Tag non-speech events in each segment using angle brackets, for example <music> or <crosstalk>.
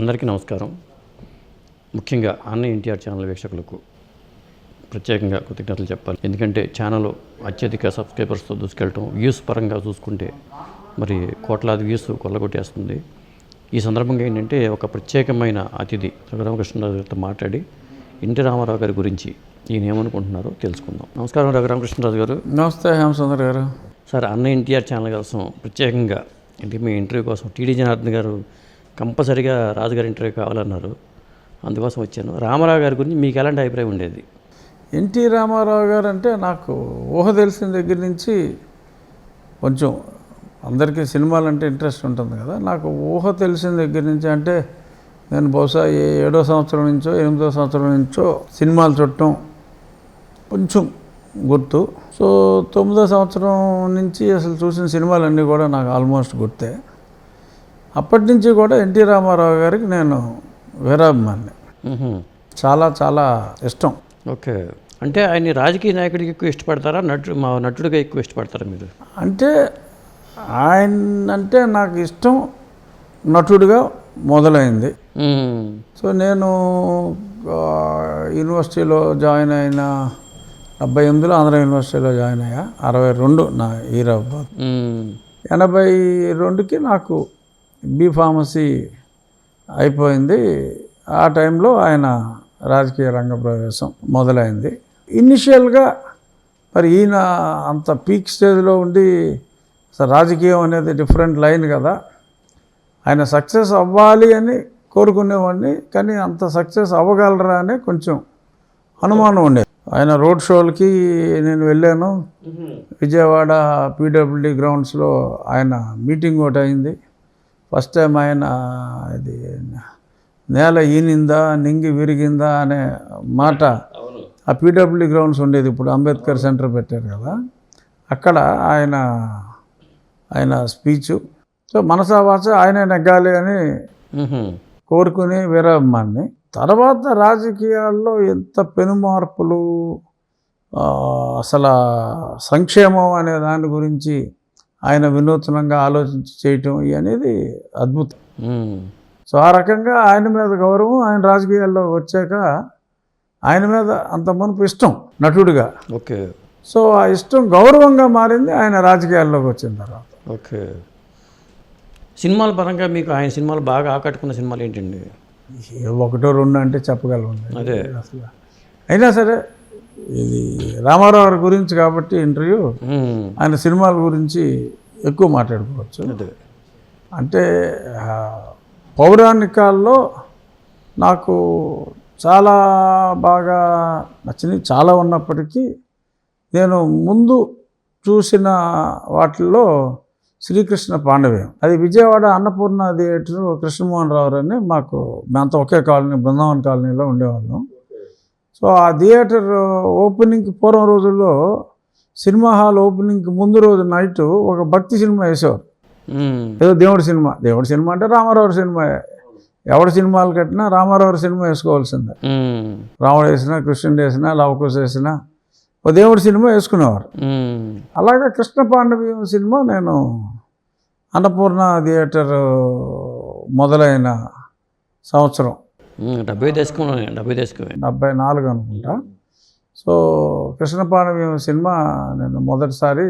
అందరికీ నమస్కారం. ముఖ్యంగా అన్న ఎన్టీఆర్ ఛానల్ వీక్షకులకు ప్రత్యేకంగా కృతజ్ఞతలు చెప్పాలి. ఎందుకంటే ఛానల్ అత్యధిక సబ్స్క్రైబర్స్తో దూసుకెళ్ళటం వ్యూస్ పరంగా చూసుకుంటే మరి కోట్లాది వ్యూస్ కొల్లగొట్టేస్తుంది. ఈ సందర్భంగా ఏంటంటే ఒక ప్రత్యేకమైన అతిథి రఘురామకృష్ణరాజు గారితో మాట్లాడి ఎన్టీ రామారావు గారి గురించి ఈయన ఏమనుకుంటున్నారో తెలుసుకుందాం. నమస్కారం రఘురామకృష్ణరాజు గారు. నమస్తే హేమసుందర్ గారు. సార్ అన్న ఎన్టీఆర్ ఛానల్ కోసం ప్రత్యేకంగా అంటే మీ ఇంటర్వ్యూ కోసం టీడీ జనార్దన్ గారు కంపల్సరిగా రాజుగారి ఇంటర్వ్యూ కావాలన్నారు. అందుకోసం వచ్చాను. రామారావు గారి గురించి మీకు ఎలాంటి అభిప్రాయం ఉండేది? ఎన్టీ రామారావు గారు అంటే నాకు ఊహ తెలిసిన దగ్గర నుంచి కొంచెం అందరికీ సినిమాలు అంటే ఇంట్రెస్ట్ ఉంటుంది కదా. నాకు ఊహ తెలిసిన దగ్గర నుంచి అంటే నేను బహుశా ఏ ఏడో సంవత్సరం నుంచో ఎనిమిదో సంవత్సరం నుంచో సినిమాలు చూడటం కొంచెం గుర్తు. సో తొమ్మిదో సంవత్సరం నుంచి అసలు చూసిన సినిమాలన్నీ కూడా నాకు ఆల్మోస్ట్ గుర్తే. అప్పటి నుంచి కూడా ఎన్టీ రామారావు గారికి నేను వీరాభిమాని. చాలా చాలా ఇష్టం. ఓకే. అంటే ఆయన రాజకీయ నాయకుడికి ఎక్కువ ఇష్టపడతారా? నటు మా నటుడిగా ఎక్కువ ఇష్టపడతారా మీరు? అంటే ఆయన అంటే నాకు ఇష్టం నటుడిగా మొదలైంది. సో నేను యూనివర్సిటీలో జాయిన్ అయిన డెబ్బై ఎనిమిదిలో ఆంధ్ర యూనివర్సిటీలో జాయిన్ అయ్యా. అరవై రెండు నా ఈరాబాద్ మ్మ్. ఎనభై రెండుకి నాకు బీ ఫార్మసీ అయిపోయింది. ఆ టైంలో ఆయన రాజకీయ రంగ ప్రవేశం మొదలైంది. ఇనిషియల్గా మరి ఈయన అంత పీక్ స్టేజ్లో ఉండి రాజకీయం అనేది డిఫరెంట్ లైన్ కదా. ఆయన సక్సెస్ అవ్వాలి అని కోరుకునేవాడిని కానీ అంత సక్సెస్ అవ్వగలరా అని కొంచెం అనుమానం ఉండేది ఆయన రోడ్ షోలకి నేను వెళ్ళాను. విజయవాడ పీడబ్ల్యూడి గ్రౌండ్స్లో ఆయన మీటింగ్ ఒకటి అయింది. ఫస్ట్ టైం ఆయన ఇది నేల ఈనిందా నింగి విరిగిందా అనే మాట. ఆ పీడబ్ల్యూడి గ్రౌండ్స్ ఉండేది ఇప్పుడు అంబేద్కర్ సెంటర్ పెట్టారు కదా. అక్కడ ఆయన ఆయన స్పీచు. సో మనసా వాచ ఆయనే నెగ్గాలి అని. కోరుకుని వీరాభిమాన్ని. తర్వాత రాజకీయాల్లో ఎంత పెనుమార్పులు అసలు సంక్షేమం అనే దాని గురించి ఆయన వినూత్నంగా ఆలోచించి చేయటం అనేది అద్భుతం. సో ఆ రకంగా ఆయన మీద గౌరవం ఆయన రాజకీయాల్లో వచ్చాక ఆయన మీద అంత మునుపు ఇష్టం నటుడిగా. ఓకే. సో ఆ ఇష్టం గౌరవంగా మారింది ఆయన రాజకీయాల్లోకి వచ్చిన తర్వాత. ఓకే. సినిమాల పరంగా మీకు ఆయన సినిమాలు బాగా ఆకట్టుకున్న సినిమాలు ఏంటండి? ఒకటో రెండు అంటే చెప్పగలను అదే. అసలు అయినా సరే ఇది రామారావు గారి గురించి కాబట్టి ఇంటర్వ్యూ. ఆయన సినిమాల గురించి ఎక్కువ మాట్లాడుకోవచ్చు. అంటే పౌరాణికాల్లో నాకు చాలా బాగా నచ్చినవి చాలా ఉన్నప్పటికీ నేను ముందు చూసిన వాటిల్లో శ్రీకృష్ణ పాండవ్యం అది విజయవాడ అన్నపూర్ణ థియేటర్ కృష్ణమోహన్ రావు అని మాకు మేమంతా ఒకే కాలనీ బృందావన్ కాలనీలో ఉండేవాళ్ళం. సో ఆ థియేటర్ ఓపెనింగ్కి పూర్వం రోజుల్లో సినిమా హాల్ ఓపెనింగ్కి ముందు రోజు నైట్ ఒక భక్తి సినిమా వేసేవారు. ఏదో దేవుడి సినిమా దేవుడి సినిమా అంటే రామారావు సినిమా ఎవడి సినిమాలు కట్టినా రామారావు సినిమా వేసుకోవాల్సిందే. రాముడు వేసినా కృష్ణుడు వేసినా లవకుశ వేసినా ఓ దేవుడి సినిమా వేసుకునేవారు. అలాగే కృష్ణ పాండవ్యం సినిమా నేను అన్నపూర్ణ థియేటర్ మొదలైన సంవత్సరం. డెబ్బై దశకంలోనే డెబ్బై దశకమే డెబ్బై నాలుగు అనుకుంటా. సో కృష్ణ పాండవ్యం సినిమా నేను మొదటిసారి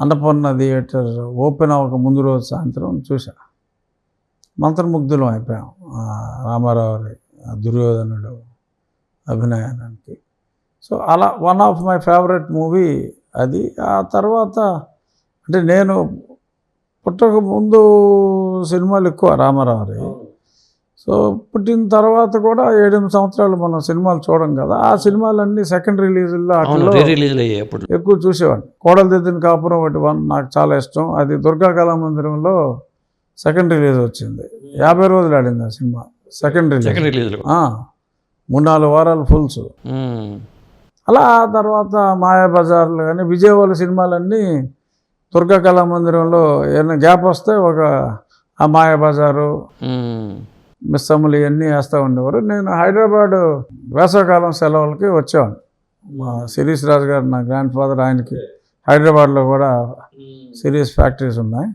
అన్నపూర్ణ థియేటర్ ఓపెన్ అవ్వక ముందు రోజు సాయంత్రం చూసా మంత్రముగ్ధులం అయిపోయాం. రామారావు దుర్యోధనుడు అభినయానికి. సో అలా one of my favourite movie అది. ఆ తర్వాత అంటే నేను పుట్టక ముందు సినిమాలు ఎక్కువ రామారావు సో పుట్టిన తర్వాత కూడా ఏడెనిమిది సంవత్సరాలు మనం సినిమాలు చూడం కదా ఆ సినిమాలన్నీ సెకండ్ రిలీజుల్లో రిలీజ్లు అప్పుడు. ఎక్కువ చూసేవాడిని. కోడల దిద్దిన కాపురం ఒకటి వన్ నాకు చాలా ఇష్టం. అది దుర్గా కళామందిరంలో సెకండ్ రిలీజ్ వచ్చింది. యాభై రోజులు ఆడింది ఆ సినిమా సెకండ్ రిలీజ్ సెకండ్ ఆ, మూడు నాలుగు వారాలు ఫుల్స్. అలా ఆ తర్వాత మాయాబజార్లు కానీ విజయవాడ సినిమాలన్నీ దుర్గా కళామందిరంలో ఏమైనా గ్యాప్ వస్తే ఒక ఆ మాయాబజారు. మిస్సమ్మలు ఇవన్నీ వేస్తూ ఉండేవారు. నేను హైదరాబాద్ వేసవకాలం సెలవులకి వచ్చేవాడిని. మా శిరీష్ రాజు గారు నా గ్రాండ్ ఫాదర్ ఆయనకి హైదరాబాద్లో కూడా సిరీస్ ఫ్యాక్టరీస్ ఉన్నాయి.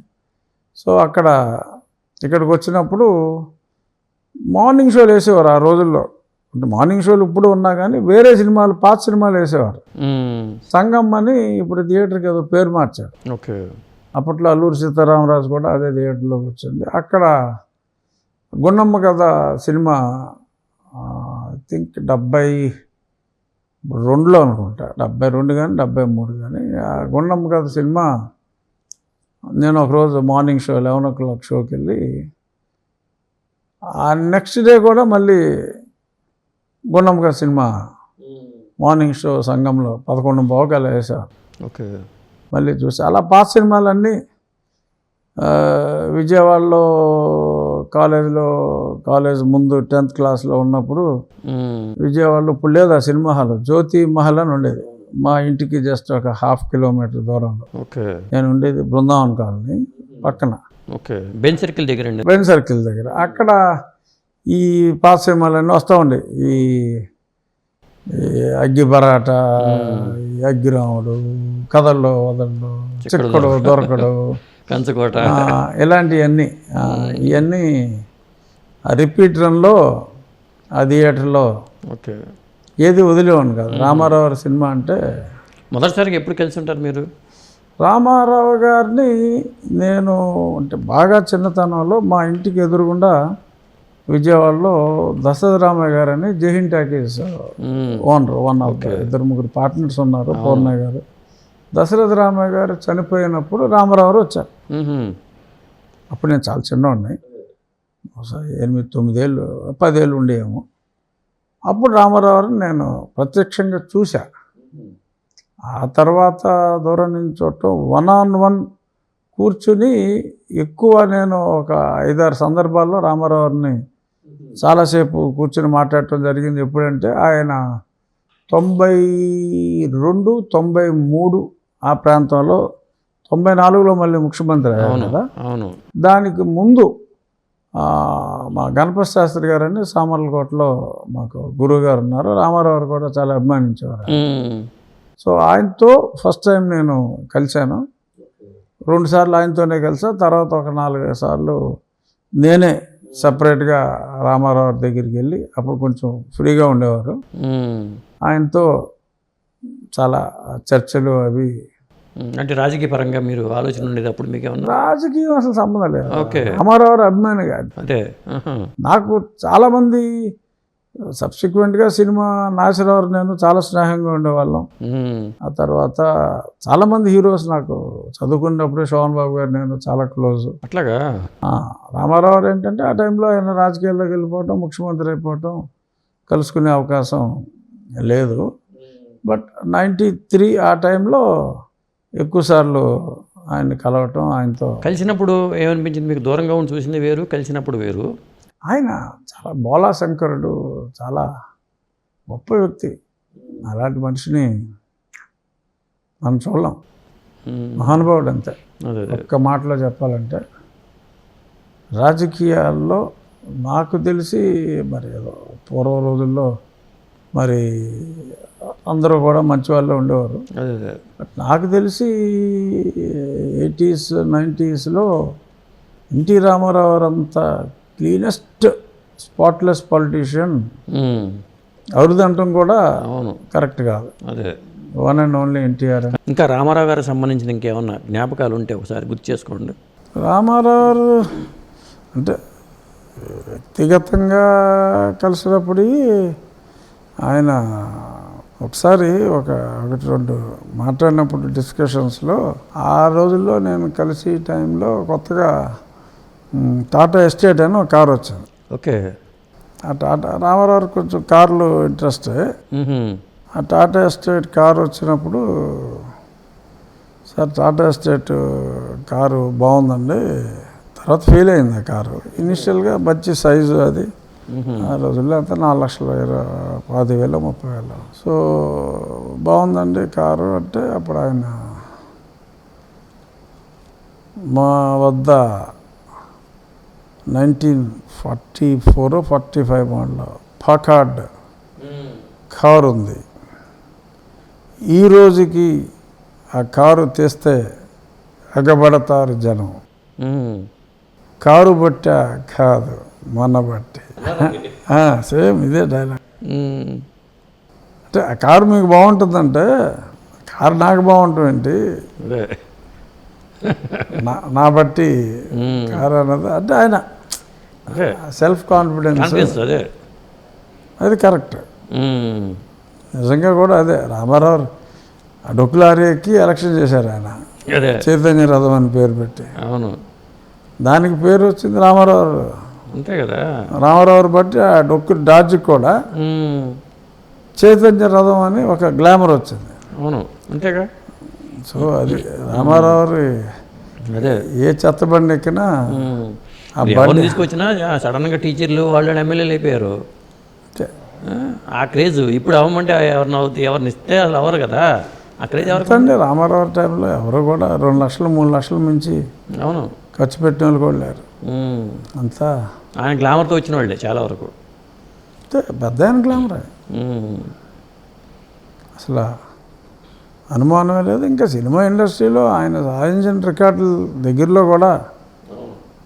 సో అక్కడ ఇక్కడికి వచ్చినప్పుడు మార్నింగ్ షోలు వేసేవారు ఆ రోజుల్లో. అంటే మార్నింగ్ షోలు ఇప్పుడు ఉన్నా కానీ వేరే సినిమాలు పాత సినిమాలు వేసేవారు. సంగం అని ఇప్పుడు థియేటర్కి ఏదో పేరు మార్చారు. ఓకే. అప్పట్లో అల్లూరి సీతారామరాజు కూడా అదే థియేటర్లోకి వచ్చింది. అక్కడ గుండమ్మ కథ సినిమా ఐ థింక్ డెబ్బై రెండులో అనుకుంటా. డెబ్బై రెండు కానీ డెబ్బై మూడు కానీ ఆ గుండమ్మ కథ సినిమా నేను ఒకరోజు morning show eleven o'clock షోకి వెళ్ళి ఆ నెక్స్ట్ డే కూడా మళ్ళీ గుండమ్మ కథ సినిమా మార్నింగ్ షో సంఘంలో పదకొండు బావకాలు వేసారు ఓకే. మళ్ళీ చూసి అలా పాత సినిమాలన్నీ విజయవాడలో కాలేజీలో కాలేజ్ ముందు టెన్త్ క్లాస్లో ఉన్నప్పుడు. విజయవాడలో ఇప్పుడు లేదు ఆ సినిమా హాల్ జ్యోతి మహల్ అని ఉండేది. మా ఇంటికి జస్ట్ ఒక హాఫ్ కిలోమీటర్ దూరంలో. ఓకే. నేను ఉండేది బృందావన్ కాలనీ పక్కన. ఓకే. బెంచ్ సర్కిల్ దగ్గర బెన్ సర్కిల్ దగ్గర. అక్కడ ఈ పాత సినిమాలన్నీ వస్తూ ఉండే. ఈ ఈ అగ్గి బరాట ఈ అగ్గిరాముడు కథల్లో వదళ్ళు చిక్కడు దొరకడు కంచుకోట. ఇలాంటివన్నీ ఇవన్నీ రిపీట్ రన్లో ఆ థియేటర్లో ఓకే. ఏది వదిలేవాను కాదు. రామారావు గారి సినిమా అంటే మొదటిసారిగా ఎప్పుడు కలిసి ఉంటారు మీరు? రామారావు గారిని నేను అంటే బాగా చిన్నతనంలో మా ఇంటికి ఎదురుగుండా విజయవాడలో దశరథ రామయ్య గారు అని Jaihind talkies. Owner one of ఇద్దరు ముగ్గురు పార్ట్నర్స్ ఉన్నారు పూర్ణయ్య గారు. దశరథ రామయ్య గారు చనిపోయినప్పుడు రామారావు వచ్చారు. అప్పుడు నేను చాలా చిన్నవాడిని బహుశా ఎనిమిది తొమ్మిదేళ్ళు పదేళ్ళు ఉండేమో. అప్పుడు రామారావు నేను ప్రత్యక్షంగా చూశా. ఆ తర్వాత దూరం నుంచి చూడటం వన్ ఆన్ వన్ కూర్చుని ఎక్కువ నేను ఒక ఐదారు సందర్భాల్లో రామారావు గారిని చాలాసేపు కూర్చుని మాట్లాడటం జరిగింది. ఎప్పుడంటే ఆయన తొంభై రెండు తొంభై మూడు ఆ ప్రాంతంలో తొంభై నాలుగులో మళ్ళీ ముఖ్యమంత్రి అయ్యారు కదా అవును దానికి ముందు మా గణపతి శాస్త్రి గారని సామర్లకోటలో మాకు గురువు గారు ఉన్నారు రామారావు గారు కూడా చాలా అభిమానించేవారు. సో ఆయనతో ఫస్ట్ టైం నేను కలిశాను రెండు సార్లు ఆయనతోనే కలిసా తర్వాత ఒక నాలుగైదు సార్లు నేనే సపరేట్గా రామారావు గారి దగ్గరికి వెళ్ళి అప్పుడు కొంచెం ఫ్రీగా ఉండేవారు. ఆయనతో చాలా చర్చలు అవి. అంటే రాజకీయ పరంగా మీరు ఆలోచన ఉండేది అప్పుడు మీకు ఏమన్నా? రాజకీయం అసలు సంబంధం లేదు. ఓకే. రామారావు గారు అభిమాని కాదు. ఆహా. నాకు చాలామంది సబ్సిక్వెంట్గా సినిమా నాగేశ్వరరావు నేను చాలా స్నేహంగా ఉండేవాళ్ళం. ఆ తర్వాత చాలామంది హీరోస్ నాకు చదువుకున్నప్పుడే శోభన్ బాబు గారు నేను చాలా క్లోజ్. అట్లాగా? రామారావు గారు ఏంటంటే ఆ టైంలో ఆయన రాజకీయాల్లోకి వెళ్ళిపోవటం ముఖ్యమంత్రి అయిపోవటం కలుసుకునే అవకాశం లేదు. బట్ నైంటీ త్రీ ఆ టైంలో ఎక్కువసార్లు ఆయన్ని కలవటం ఆయనతో కలిసినప్పుడు ఏమనిపించింది? మీకు దూరంగా ఉండి చూసింది వేరు కలిసినప్పుడు వేరు. ఆయన చాలా బోలా శంకరుడు చాలా గొప్ప వ్యక్తి. అలాంటి మనిషిని మనం చూడలేం. మహానుభావుడు అంతే. ఒక్క మాటలో చెప్పాలంటే రాజకీయాల్లో నాకు తెలిసి మరి ఏదో పూర్వ రోజుల్లో మరి అందరూ కూడా మంచి వాళ్ళే ఉండేవారు. నాకు తెలిసి ఎయిటీస్ నైంటీస్లో ఎన్టీ రామారావు గారు అంత క్లీనెస్ట్ స్పాట్లెస్ పాలిటీషియన్. అరుదంటం కూడా అవును. కరెక్ట్ కాదు. అదే. వన్ అండ్ ఓన్లీ ఎన్టీఆర్ ఇంకా రామారావు గారికి సంబంధించిన ఇంకేమన్నా జ్ఞాపకాలు ఉంటే ఒకసారి గుర్తు చేసుకోండి. రామారావు అంటే వ్యక్తిగతంగా కలిసినప్పుడు ఆయన ఒకసారి ఒక ఒకటి రెండు మాట్లాడినప్పుడు డిస్కషన్స్లో ఆ రోజుల్లో నేను కలిసి టైంలో కొత్తగా టాటా ఎస్టేట్ అని ఒక కారు వచ్చింది. ఓకే. ఆ టాటా రామారావు కొంచెం కార్లు ఇంట్రెస్ట్. ఆ టాటా ఎస్టేట్ కారు వచ్చినప్పుడు సార్ టాటా ఎస్టేట్ కారు బాగుందండి. తర్వాత ఫెయిల్ అయింది ఆ కారు. ఇనిషియల్గా మంచి సైజు అది. ఆ రోజుల్లో అంతా నాలుగు లక్షల ఇరవై పది వేలు ముప్పై వేలు. సో బాగుందండి కారు అంటే అప్పుడు ఆయన మా వద్ద nineteen forty four forty five model Packard car ఉంది. ఈ రోజుకి ఆ కారు తెస్తే ఎగబడతారు జనం. కారు బట్ట కాదు మన బట్టి. సేమ్ ఇదే డైలాగ్. అంటే ఆ కారు మీకు బాగుంటుందంటే కారు నాకు బాగుంటుంది అదే. నా నా బట్టి. కారు అన్నది. అంటే ఆయన అదే. సెల్ఫ్ కాన్ఫిడెన్స్ కాన్ఫిడెన్స్ అదే. అది కరెక్ట్. నిజంగా కూడా అదే. రామారావు ఆ డొక్కులారీ ఎక్కి ఎలక్షన్ చేశారు ఆయన. అదే. చైతన్య రథం అని పేరు పెట్టి. అవును. దానికి పేరు వచ్చింది రామారావు. అంతే కదా. రామారావు బట్టి ఆ డొక్కు డాడ్జికి కూడా. చైతన్య రథం అని ఒక గ్లామర్ వచ్చింది. అవును అంతేగా? సో అది రామారావు అదే. ఏ చెత్త బండి ఎక్కినా. ఆ ఎవరిని తీసుకొచ్చినా సడన్గా టీచర్లు వాళ్ళు ఎమ్మెల్యేలు అయిపోయారు. ఆ, క్రేజ్ ఇప్పుడు అవ్వమంటే ఎవరిని అవుతాయి ఎవరిని ఇస్తే వాళ్ళు అవ్వరు కదా. ఆ క్రేజ్ ఎవరికి అండి రామారావు టైంలో ఎవరు కూడా రెండు లక్షలు మూడు లక్షలు మించి అవును. ఖర్చు పెట్టిన వాళ్ళు కూడా లేరు. అంతా. ఆయన గ్లామర్తో వచ్చిన వాళ్ళే చాలా వరకు. పెద్ద ఆయన గ్లామరే. మ్మ్. అసలు అనుమానమే లేదు. ఇంకా సినిమా ఇండస్ట్రీలో ఆయన సాధించిన రికార్డుల దగ్గరలో కూడా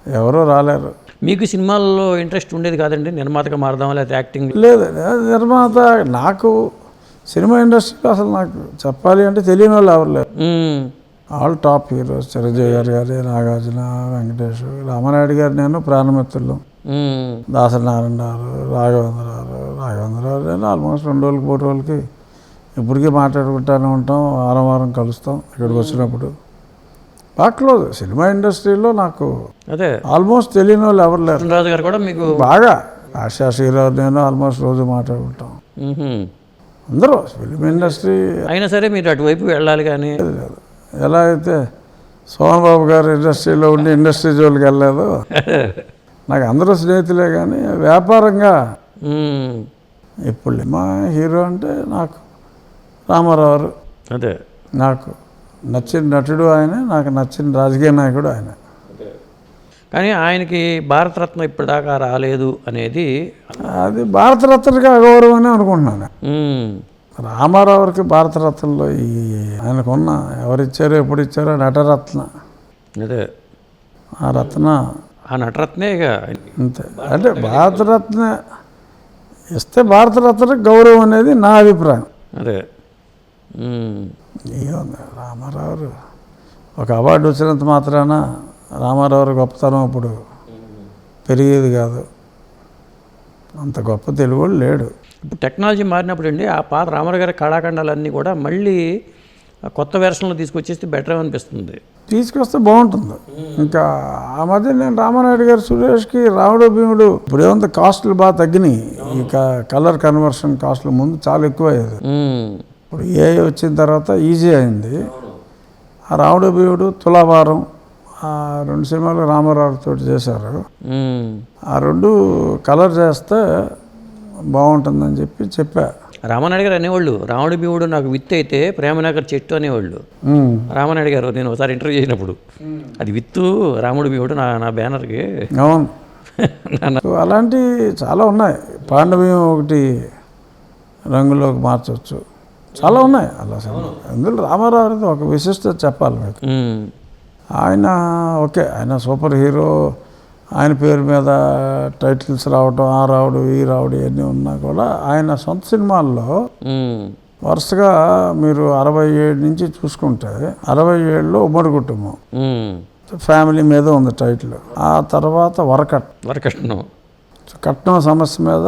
ఎవరూ రాలేరు. మీకు సినిమాల్లో ఇంట్రెస్ట్ ఉండేది కాదండి? నిర్మాతగా మారదాం లేకపోతే యాక్టింగ్? లేదు. నిర్మాత నాకు సినిమా ఇండస్ట్రీలో అసలు నాకు చెప్పాలి అంటే తెలియని వాళ్ళు ఎవరు లేరు. మ్మ్. All top heroes. చిరంజీవి గారి గారి నాగార్జున వెంకటేష్ రామనాయుడు గారు నేను ప్రాణమిత్రులు. మ్మ్. దాసనారాయణరావు రాఘవేంద్రరావు రాఘవేంద్రరావు నేను ఆల్మోస్ట్ రెండు రోజులకి మూడు రోజులకి ఇప్పటికీ మాట్లాడుకుంటానే ఉంటాం వారం వారం కలుస్తాం ఇక్కడికి వచ్చినప్పుడు. క్లోజ్ సినిమా ఇండస్ట్రీలో నాకు అదే. ఆల్మోస్ట్ తెలియని వాళ్ళు ఎవరు లేరు. గారు కూడా మీకు బాగా. ఆశా శ్రీరావు నేను ఆల్మోస్ట్ రోజు మాట్లాడుకుంటాం. అందరూ ఫిలిం ఇండస్ట్రీ అయినా సరే మీరు అటువైపు వెళ్ళాలి కానీ లేదు. ఎలా అయితే సోమన్ బాబు గారు ఇండస్ట్రీలో ఉండి ఇండస్ట్రీ జోలికి వెళ్ళలేదు. <laughs> నాకు అందరూ స్నేహితులే కానీ వ్యాపారంగా. ఇప్పుడు మా హీరో అంటే నాకు రామారావు అదే. నాకు నచ్చిన నటుడు ఆయన నాకు నచ్చిన రాజకీయ నాయకుడు ఆయన. కానీ ఆయనకి భారతరత్న ఇప్పటిదాకా రాలేదు అనేది అది భారతరత్నగా అగౌరవం అని అనుకుంటున్నాను. రామారావుకి భారతరత్నలో ఈ ఆయనకున్న ఎవరిచ్చారో ఎప్పుడు ఇచ్చారో నటరత్న. అదే. ఆ రత్న. ఆ నటరత్నే ఇక. అంతే. అంటే భారతరత్న ఇస్తే భారతరత్నకు గౌరవం అనేది నా అభిప్రాయం. అదే. ఏముంది రామారావు ఒక అవార్డు వచ్చినంత మాత్రాన రామారావు గొప్పతనం అప్పుడు పెరిగేది కాదు. అంత గొప్ప తెలుగు లేడు. ఇప్పుడు టెక్నాలజీ మారినప్పుడు అండి ఆ పాత రామారావు గారి కళాఖండాలన్నీ కూడా మళ్ళీ కొత్త వెర్షన్లో తీసుకొచ్చేస్తే బెటర్ అనిపిస్తుంది. తీసుకొస్తే బాగుంటుంది. ఇంకా ఆ మధ్య నేను రామానాయుడు గారు సురేష్కి రాముడు భీముడు ఇప్పుడు ఏమంత కాస్టులు బాగా తగ్గినాయి. ఈ క- కలర్ కన్వర్షన్ కాస్టులు ముందు చాలా ఎక్కువ అయ్యేది. ఇప్పుడు ఏ వచ్చిన తర్వాత ఈజీ అయింది. ఆ రాముడు భీముడు తులాభారం ఆ రెండు సినిమాలు రామారావుతో చేశారు. ఆ రెండు కలర్ చేస్తే బాగుంటుందని చెప్పి చెప్పా. రామనాయుడు గారు అనేవాళ్ళు రాముడి భీముడు నాకు విత్ అయితే ప్రేమనగర్ చెట్టు అనేవాళ్ళు. రామనాయుడు గారు నేను ఒకసారి ఇంటర్వ్యూ చేసినప్పుడు అది విత్తు రాముడి భీముడు నా నా బ్యానర్కి. అవును. <laughs> అలాంటివి చాలా ఉన్నాయి. పాండవ్యం ఒకటి రంగులోకి మార్చవచ్చు. చాలా ఉన్నాయి. అలా అందులో రామారావు అనేది ఒక విశిష్టత చెప్పాలి మీకు. ఆయన ఓకే ఆయన సూపర్ హీరో ఆయన పేరు మీద టైటిల్స్ రావడం ఆ రావడం ఈ రావడం ఇవన్నీ ఉన్నా కూడా ఆయన సొంత సినిమాల్లో. వరుసగా మీరు అరవై ఏడు నుంచి చూసుకుంటే అరవై ఏడులో ఉమ్మడి కుటుంబం. ఫ్యామిలీ మీద ఉంది టైటిల్ ఆ తర్వాత వరకట్ వరకృష్ణం కట్నం సమస్య మీద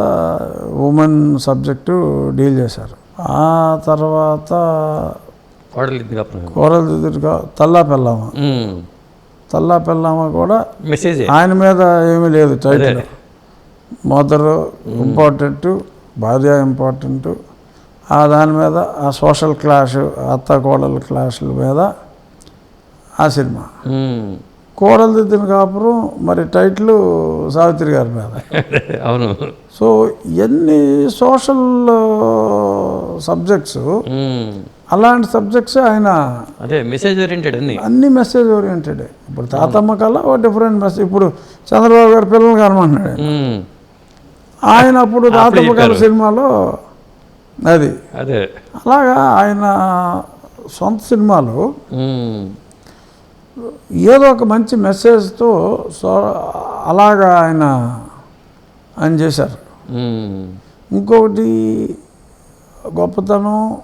ఉమెన్ సబ్జెక్టు డీల్ చేశారు ఆ తర్వాత కోడలు ఇది కాపురం. కూరలు దిద్దుగా తల్లా పెళ్ళామ. తల్లా పెళ్ళామ కూడా మెసేజే ఆయన మీద ఏమీ లేదు టైటిల్ మదర్ ఇంపార్టెంట్ భార్య ఇంపార్టెంట్ ఆ దాని మీద ఆ సోషల్ క్లాష్ అత్త కోడల క్లాషుల మీద ఆ సినిమా. కోడలు దిద్దిన కాపురం మరి టైటిల్ సావిత్రి గారి మీద. అవును. సో ఇవన్నీ సోషల్ సబ్జెక్ట్స్ మ్మ్. అలాంటి సబ్జెక్ట్స్ ఆయన అదే మెసేజ్ ఓరియంటెడ్ అన్ని. అన్ని మెసేజ్ ఓరియంటెడ్ ఇప్పుడు తాతమ్మ కల్లా ఒక డిఫరెంట్ మెసేజ్ ఇప్పుడు చంద్రబాబు గారి పిల్లలు కనమంటున్నాడు. ఆయన. అప్పుడు తాతమ్మ కళ సినిమాలో అది. అదే. అలాగా ఆయన సొంత సినిమాలు. ఏదో ఒక మంచి మెసేజ్తో సో అలాగా ఆయన అని చేశారు. ఇంకొకటి గొప్పతనం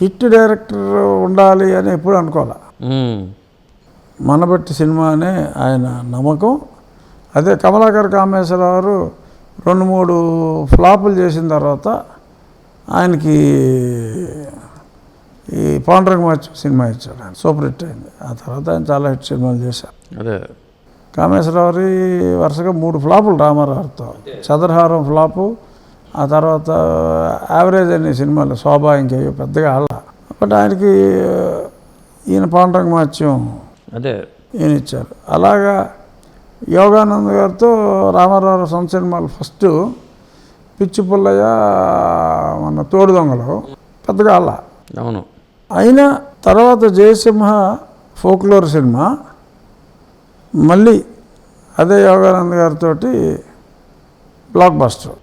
హిట్ డైరెక్టర్ ఉండాలి అని ఎప్పుడు అనుకోవాలి. మ్మ్. మనబట్టి సినిమా అనే ఆయన నమ్మకం. అదే కమలాకర్ కామేశ్వరరావు రెండు మూడు ఫ్లాపులు చేసిన తర్వాత ఆయనకి ఈ పాండురంగ మచ్చ సినిమా ఇచ్చాడు ఆయన. సూపర్ హిట్ అయింది. ఆ తర్వాత ఆయన చాలా హిట్ సినిమాలు చేశారు. అదే. కామేశ్వరరావు వరుసగా మూడు ఫ్లాపులు రామారావుతో. చంద్రహారం ఫ్లాపు ఆ తర్వాత యావరేజ్ అనే సినిమాలు శోభా ఇంకేయో పెద్దగా ఆడ బట్ ఆయనకి ఈయన పాండురంగ మత్స్యం అదే. ఈయన ఇచ్చారు. అలాగా యోగానంద్ గారితో రామారావు సొంత సినిమాలు ఫస్ట్ పిచ్చి పుల్లయ్య మన తోడు దొంగలు పెద్దగా అలా అవును. అయినా తర్వాత జయసింహ ఫోక్లోర్ సినిమా మళ్ళీ అదే యోగానంద్ గారితో బ్లాక్ బస్టర్.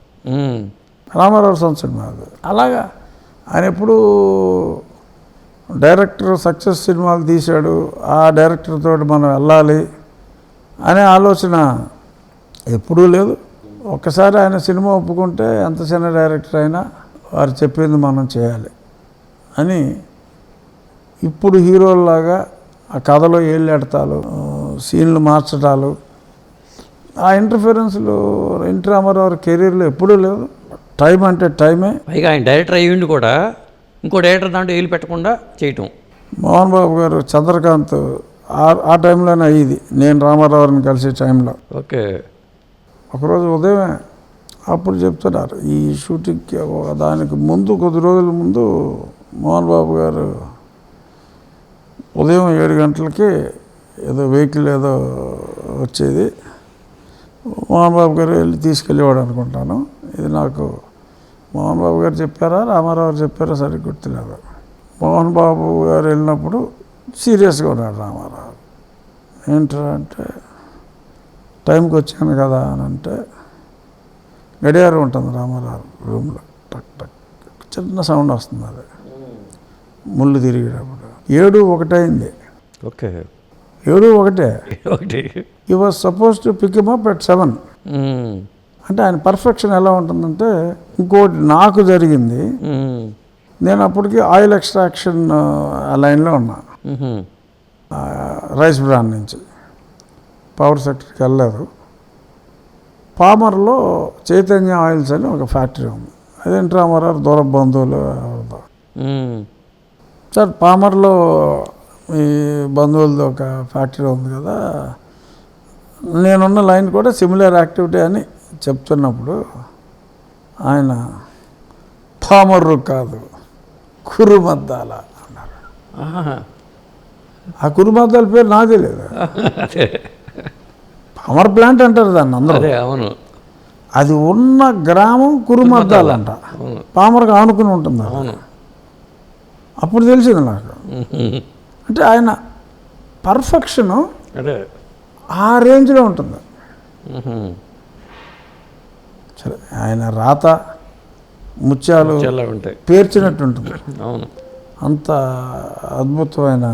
రామారావు సొంత సినిమా అది. అలాగా. ఆయన ఎప్పుడు డైరెక్టర్ సక్సెస్ సినిమాలు తీశాడు. ఆ డైరెక్టర్తో మనం వెళ్ళాలి అనే ఆలోచన ఎప్పుడూ లేదు. ఒక్కసారి ఆయన సినిమా ఒప్పుకుంటే ఎంత చిన్న డైరెక్టర్ అయినా వారు చెప్పింది మనం చేయాలి అని ఇప్పుడు హీరోల్లాగా ఆ కథలో ఏళ్ళెడతాలు సీన్లు మార్చటాలు ఆ ఇంటర్ఫిరెన్స్లు ఎన్టీ రామారావు కెరీర్లో ఎప్పుడూ లేదు. టైం అంటే టైమే. పైగా ఆయన డైరెక్టర్ అయ్యిండి కూడా ఇంకో డైరెక్టర్ దాంట్లో వేలు పెట్టకుండా చేయటం. మోహన్ బాబు గారు చంద్రకాంత్ ఆ టైంలోనే అయ్యింది. నేను రామారావుని కలిసే టైంలో. ఓకే. ఒకరోజు ఉదయమే అప్పుడు చెప్తున్నారు ఈ షూటింగ్కి దానికి ముందు కొద్ది రోజుల ముందు మోహన్ బాబు గారు ఉదయం ఏడు గంటలకి ఏదో వెహికల్ ఏదో వచ్చేది. మోహన్ బాబు గారు వెళ్ళి తీసుకెళ్ళేవాడు అనుకుంటాను. ఇది నాకు మోహన్ బాబు గారు చెప్పారా? రామారావు గారు చెప్పారా? సరిగ్గా గుర్తులేదు. మోహన్ బాబు గారు వెళ్ళినప్పుడు సీరియస్గా ఉన్నాడు రామారావు. ఏంట్రా అంటే టైంకి వచ్చాను కదా అని అంటే గడియారం ఉంటుంది రామారావు రూమ్లో. టక్ టక్ చిన్న సౌండ్ వస్తుంది అది. ముళ్ళు తిరిగేటప్పుడు. ఏడు ఒకటైంది. ఓకే. ఏడు ఒకటే. ఒకటి. ఈ was supposed to pick up at seven. అంటే ఆయన పర్ఫెక్షన్ ఎలా ఉంటుందంటే ఇంకోటి నాకు జరిగింది. నేను అప్పటికి ఆయిల్ ఎక్స్ట్రాక్షన్ లైన్లో ఉన్నా. రైస్ బ్రాండ్ నుంచి. పవర్ సెక్టర్కి వెళ్ళలేదు. పామర్లో చైతన్య ఆయిల్స్ అని ఒక ఫ్యాక్టరీ ఉంది. అదేంటి రామారావు దూర బంధువులు. సార్ పామర్లో ఈ బంధువులది ఒక ఫ్యాక్టరీ ఉంది కదా. నేనున్న లైన్ కూడా సిమిలర్ యాక్టివిటీ అని చెప్తున్నప్పుడు ఆయన పామర్రు కాదు కురుమద్దాల అన్నారు. ఆ కురుమద్దాల పేరు తెలియదు అదే పామర్ ప్లాంట్ అంటారు దాన్ని అందరూ. అదే అవును. అది ఉన్న గ్రామం కురుమద్దాలు అంట. అవును. పామర్కి ఆనుకుని ఉంటుంది. అవును. అప్పుడు తెలిసింది నాకు. అంటే ఆయన పర్ఫెక్షను ఆ రేంజ్లో ఉంటుంది. ఆయన రాత ముత్యాలు పేర్చినట్టు ఉంటుంది అవును. అంత అద్భుతమైన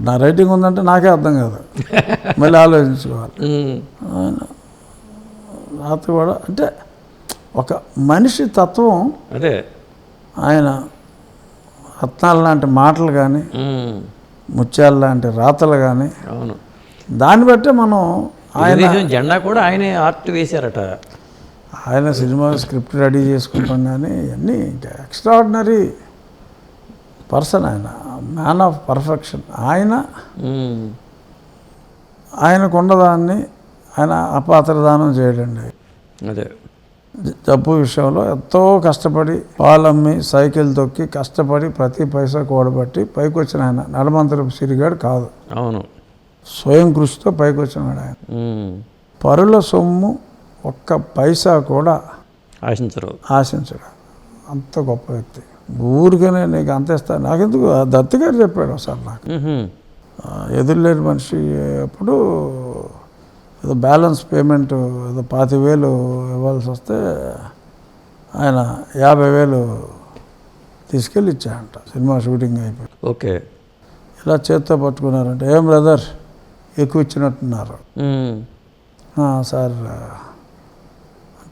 నా రైటింగ్ ఉందంటే నాకే అర్థం కాదు. మళ్ళీ ఆలోచించుకోవాలి. రాత కూడా అంటే ఒక మనిషి తత్వం అదే. ఆయన రత్నాలు లాంటి మాటలు కానీ. ముత్యాలు లాంటి రాతలు కానీ అవును. దాన్ని బట్టే మనం ఆయన జెండా కూడా ఆయనే ఆర్ట్ వేశారట. ఆయన సినిమా స్క్రిప్ట్ రెడీ చేసుకుంటాం కానీ ఇవన్నీ ఇంకా ఎక్స్ట్రాడినరీ పర్సన్ ఆయన. మ్యాన్ ఆఫ్ పర్ఫెక్షన్ ఆయన మ్మ్. ఆయనకు ఉన్నదాన్ని ఆయన అపాత్రదానం చేయడండి. అదే. జబ్బు విషయంలో ఎంతో కష్టపడి పాలమ్మి సైకిల్ తొక్కి కష్టపడి ప్రతి పైసా కూడబట్టి పైకి వచ్చిన ఆయన. నడమంతరపు సిరిగాడు కాదు. అవును. స్వయం కృషితో పైకి వచ్చినాడు ఆయన. పరుల సొమ్ము ఒక్క పైసా కూడా ఆశించరు. ఆశించడు అంత గొప్ప వ్యక్తి. ఊరికనే నీకు అంత ఇస్తాను నాకెందుకు? ఆ దత్తి గారు చెప్పాడు ఒకసారి నాకు. ఎదురులేని మనిషి అప్పుడు ఏదో బ్యాలెన్స్ పేమెంట్ ఏదో పాతి వేలు ఇవ్వాల్సి వస్తే ఆయన యాభై వేలు తీసుకెళ్ళి ఇచ్చాయంట సినిమా షూటింగ్ అయిపోయి. ఓకే. ఇలా చేత్తో పట్టుకున్నారంటే. ఏం బ్రదర్? ఎక్కువ ఇచ్చినట్టున్నారు. మ్మ్. "ఆ, సార్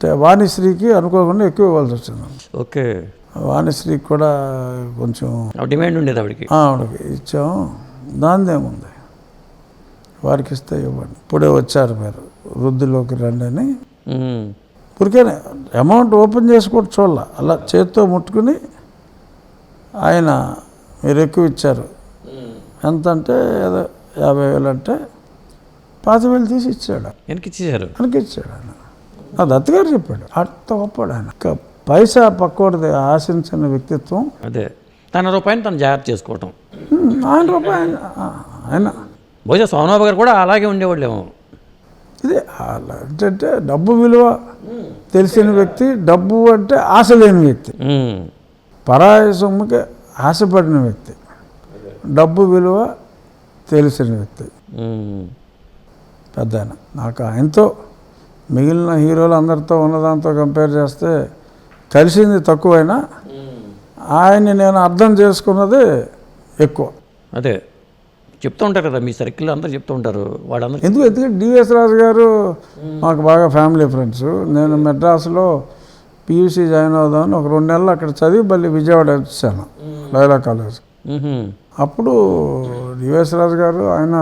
వాణిశ్రీకి అనుకోకుండా ఎక్కువ ఇవ్వాల్సి వచ్చింది. ఓకే. వాణిశ్రీకి కూడా కొంచెం డిమాండ్ ఉండేది ఆవిడకి. ఆవిడకి ఇచ్చాం. దానిదేముంది వారికి ఇస్తే ఇవ్వండి. ఇప్పుడే వచ్చారు మీరు. వృద్ధిలోకి రండి అని. ఉమ్. ఊరికేనే అమౌంట్ ఓపెన్ చేసి కూడా చూడాల. అలా చేత్తో ముట్టుకుని ఆయన మీరు ఎక్కువ ఇచ్చారు. ఎంత అంటే ఏదో యాభై వేలు అంటే పాతి వేలు తీసి ఇచ్చాడు. వెనక్కి వెనక్కి ఇచ్చాడు ఆయన. ఆ దత్తగారు చెప్పాడు. అంత గొప్పడు ఆయన. ఇక పైసా పక్కోడిది ఆశించిన వ్యక్తిత్వం. అదే. తన రూపాయిని తను జాగ్రత్త చేసుకోవటం. ఆయన రూపాయి ఆయన బహుశా సోమబాబు గారు కూడా అలాగే ఉండేవాళ్ళేమో. ఇది అంటే డబ్బు విలువ తెలిసిన వ్యక్తి డబ్బు అంటే ఆశ లేని వ్యక్తి. పరాయి సొమ్ముకి ఆశపడిన వ్యక్తి. డబ్బు విలువ తెలిసిన వ్యక్తి. పెద్ద నాకు ఆయనతో మిగిలిన హీరోలు అందరితో ఉన్నదాంతో కంపేర్ చేస్తే కలిసింది తక్కువైనా ఆయన్ని నేను అర్థం చేసుకున్నది ఎక్కువ. అదే చెప్తూ ఉంటారు కదా మీ సర్కిల్ అందరూ చెప్తూ ఉంటారు వాళ్ళందరూ ఎందుకు ఎందుకంటే డిఎస్ రాజు గారు మాకు బాగా ఫ్యామిలీ ఫ్రెండ్స్. నేను మెడ్రాస్లో పియూసీ జాయిన్ అవుదామని ఒక రెండు నెలలు అక్కడ చదివి మళ్ళీ విజయవాడ వచ్చాను లైలా కాలేజ్. అప్పుడు డిఎస్ రాజు గారు ఆయన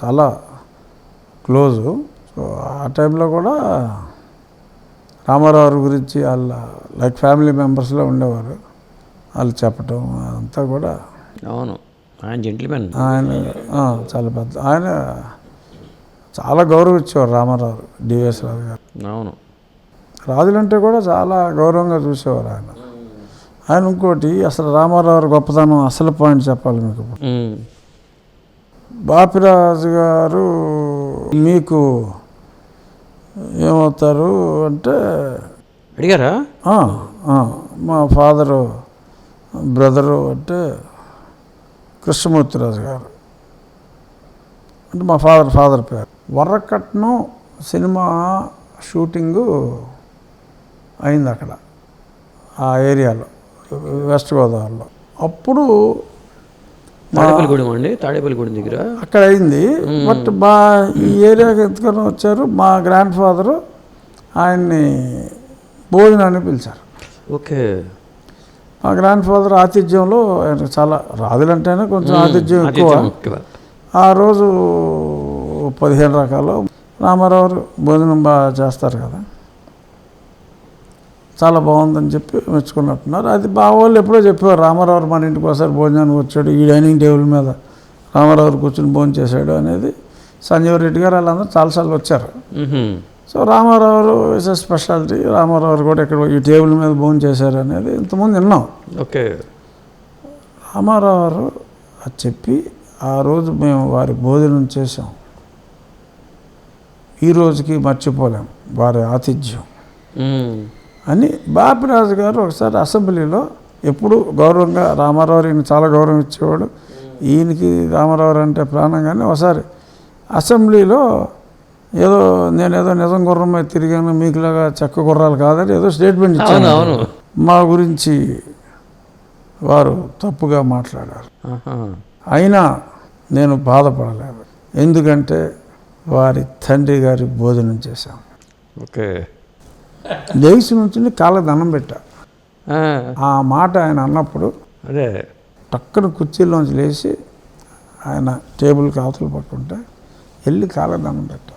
చాలా క్లోజు. సో ఆ టైంలో కూడా రామారావు గారి గురించి వాళ్ళ లైక్ ఫ్యామిలీ మెంబర్స్లో ఉండేవారు. వాళ్ళు చెప్పటం అదంతా కూడా అవును. ఆయన జెంటిల్మెన్. ఆయన చాలా పెద్ద ఆయన చాలా గౌరవించేవారు రామారావు డిఎస్ రాజు గారు. అవును. రాజులంటే కూడా చాలా గౌరవంగా చూసేవారు ఆయన. ఆయన ఇంకోటి అసలు రామారావు గొప్పతనం అసలు పాయింట్ చెప్పాలి మీకు. బాపిరాజు గారు మీకు ఏమవుతారు అంటే అడిగారా? మా ఫాదరు బ్రదరు అంటే కృష్ణమూర్తిరాజు గారు. అంటే మా ఫాదర్ ఫాదర్ పేరు. వరకట్నం సినిమా షూటింగు అయింది అక్కడ ఆ ఏరియాలో వెస్ట్ గోదావరిలో. అప్పుడు తాడేపల్లిగూడెం అండి? తాడేపల్లిగూడెం దగ్గర. అక్కడ అయింది. బట్ మా ఈ ఏరియాకి ఎందుకని వచ్చారు. మా గ్రాండ్ ఫాదరు ఆయన్ని భోజనాన్ని పిలిచారు. ఓకే. మా గ్రాండ్ ఫాదర్ ఆతిథ్యంలో ఆయన చాలా రాజులంటేనే కొంచెం ఆతిథ్యం ఎక్కువ. ఆ రోజు పదిహేను రకాలు రామారావు భోజనం బాగా చేస్తారు కదా. చాలా బాగుందని చెప్పి మెచ్చుకున్నట్టున్నారు. అది మా వాళ్ళు ఎప్పుడో చెప్పేవారు రామారావు మన ఇంటికి ఒకసారి భోజనానికి వచ్చాడు ఈ డైనింగ్ టేబుల్ మీద రామారావు కూర్చుని భోజనం చేశాడు అనేది సంజీవ్ రెడ్డి గారు వాళ్ళందరూ చాలాసార్లు వచ్చారు. So Ramarao is a speciality Ramarao కూడా ఇక్కడ ఈ టేబుల్ మీద భోజనం చేశారు అనేది ఇంతకుముందు విన్నాం. ఓకే. రామారావు గారు అది చెప్పి ఆ రోజు మేము వారి భోజనం చేసాం ఈ రోజుకి మర్చిపోలేం వారి ఆతిథ్యం. అని బాపిరాజు గారు ఒకసారి అసెంబ్లీలో ఎప్పుడు గౌరవంగా రామారావు ఈయన చాలా గౌరవం ఇచ్చేవాడు. ఈయనకి రామారావు అంటే ప్రాణం కానీ ఒకసారి అసెంబ్లీలో ఏదో నేను ఏదో నిజం గుర్రం మీద తిరిగాను మీకులాగా చెక్క గుర్రాలు కాదని ఏదో స్టేట్మెంట్ ఇచ్చాను మా గురించి వారు తప్పుగా మాట్లాడారు. అయినా నేను బాధపడలేదు. ఎందుకంటే వారి తండ్రి గారి భోజనం చేశాం. ఓకే. లేచి నుంచి కాళ్ళ దండం పెట్టా. ఆ, మాట ఆయన అన్నప్పుడు అదే. టక్కున కుర్చీలోంచి లేచి ఆయన టేబుల్కి అవతల పట్టుకుంటే వెళ్ళి కాళ్ళ దండం పెట్టా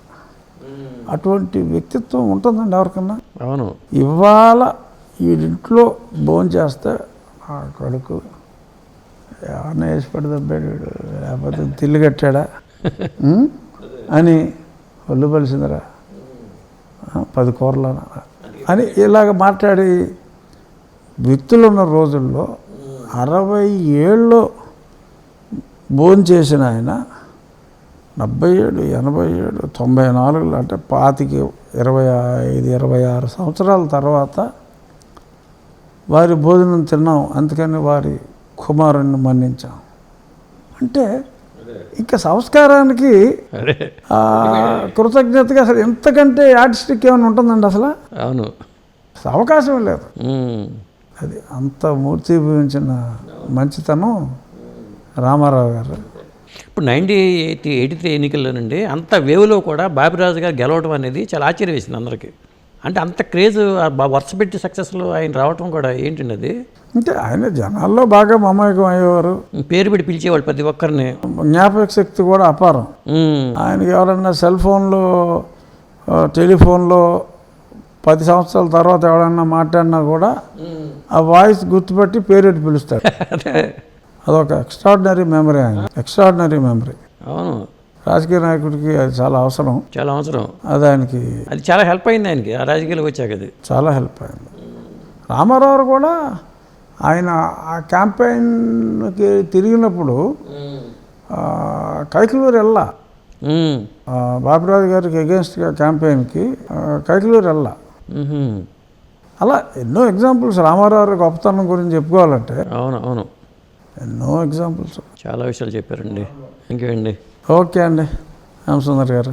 అటువంటి వ్యక్తిత్వం ఉంటుందండి ఎవరికన్నా? అవును. ఇవాళ వీడింట్లో భోజనం చేస్తే ఆ కొడుకు ఏమన్నా వేసి పడదబ్బాడు వీడు లేకపోతే తిల్లు కట్టాడా? <laughs> అని ఒళ్ళు పలిసిందిరా పది కూరలు అని ఇలాగ మాట్లాడి వ్యక్తులున్న రోజుల్లో అరవై ఏళ్ళు భోజనం చేసిన ఆయన డెబ్బై ఏడు ఎనభై ఏడు తొంభై నాలుగులో అంటే పాతికి ఇరవై ఐదు ఇరవై ఆరు సంవత్సరాల తర్వాత వారి భోజనం తిన్నాం. అందుకని వారి కుమారుణ్ణి మన్నించాం. అంటే ఇంకా సంస్కారానికి కృతజ్ఞతగా అసలు ఎంతకంటే ఆర్టిస్టిక్ ఏమైనా ఉంటుందండి అసలు? అవును. అవకాశం లేదు. అది అంత మూర్తిభవించిన మంచితనం రామారావు గారు. ఇప్పుడు నైన్టీ ఎయిటీ ఎయిటీ త్రీ ఎన్నికల్లోనండి అంత వేవ్లో కూడా బాపిరాజు గారు గెలవడం అనేది చాలా ఆశ్చర్యం వేసింది అందరికీ. అంటే అంత క్రేజ్ వరుస పెట్టి సక్సెస్లో ఆయన రావటం కూడా ఏంటండి అది? అంటే ఆయన జనాల్లో బాగా మమేకం అయ్యేవారు. పేరు పెట్టి పిలిచేవాళ్ళు ప్రతి ఒక్కరిని. జ్ఞాపక శక్తి కూడా అపారం. ఆయనకి ఎవరైనా సెల్ ఫోన్లో టెలిఫోన్లో పది సంవత్సరాల తర్వాత ఎవరైనా మాట్లాడినా కూడా ఆ వాయిస్ గుర్తుపట్టి పేరెట్టి పిలుస్తాడు. <laughs> అదే. అదొక ఎక్స్ట్రాడినరీ మెమరీ ఆయన. Extraordinary memory. అవును. రాజకీయ నాయకుడికి అది చాలా అవసరం. చాలా అవసరం. అది ఆయనకి అది చాలా హెల్ప్ అయింది ఆయనకి ఆ రాజకీయాలకు వచ్చాక అది. చాలా హెల్ప్ అయింది. రామారావు కూడా ఆయన ఆ క్యాంపెయిన్కి తిరిగినప్పుడు కైకలూరు వెళ్ళా బాపిరాజు గారికి అగేన్స్ట్గా క్యాంపెయిన్కి కైకలూరు వెళ్ళా. అలా ఎన్నో ఎగ్జాంపుల్స్ రామారావు గొప్పతనం గురించి చెప్పుకోవాలంటే అవును అవును. ఎన్నో ఎగ్జాంపుల్స్ చాలా విషయాలు చెప్పారండి. ఇంకేండి ఓకే అండి రామసుందర్ గారు